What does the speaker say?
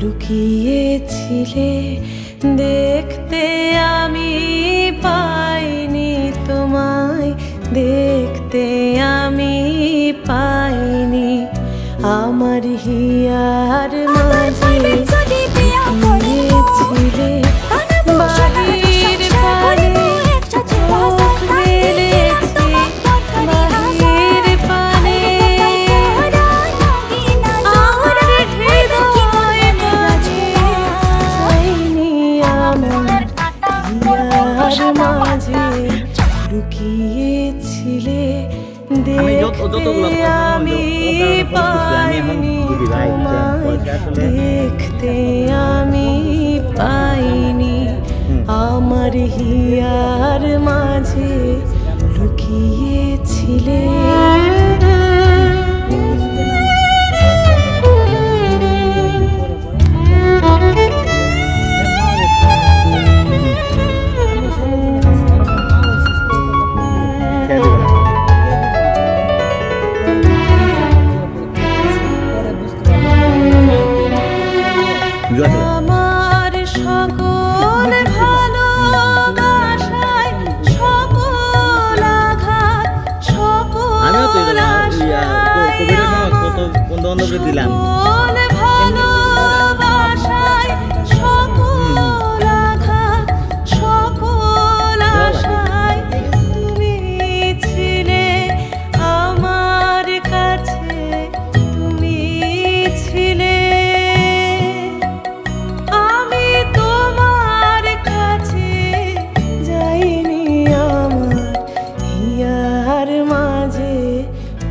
লুকিয়েছিলে দেখতে আমি পাইনি তোমায় দেখতে আমি পাইনি আমার হিয়ার মাঝে। লুকিয়েছিলে মাঝে লুকিয়েছিলে আমি দেখতে আমি পাইনি দেখতে আমি পাইনি আমার হিয়ার মাঝে লুকিয়েছিলে। বন্ধু বান্ধবকে দিলাম?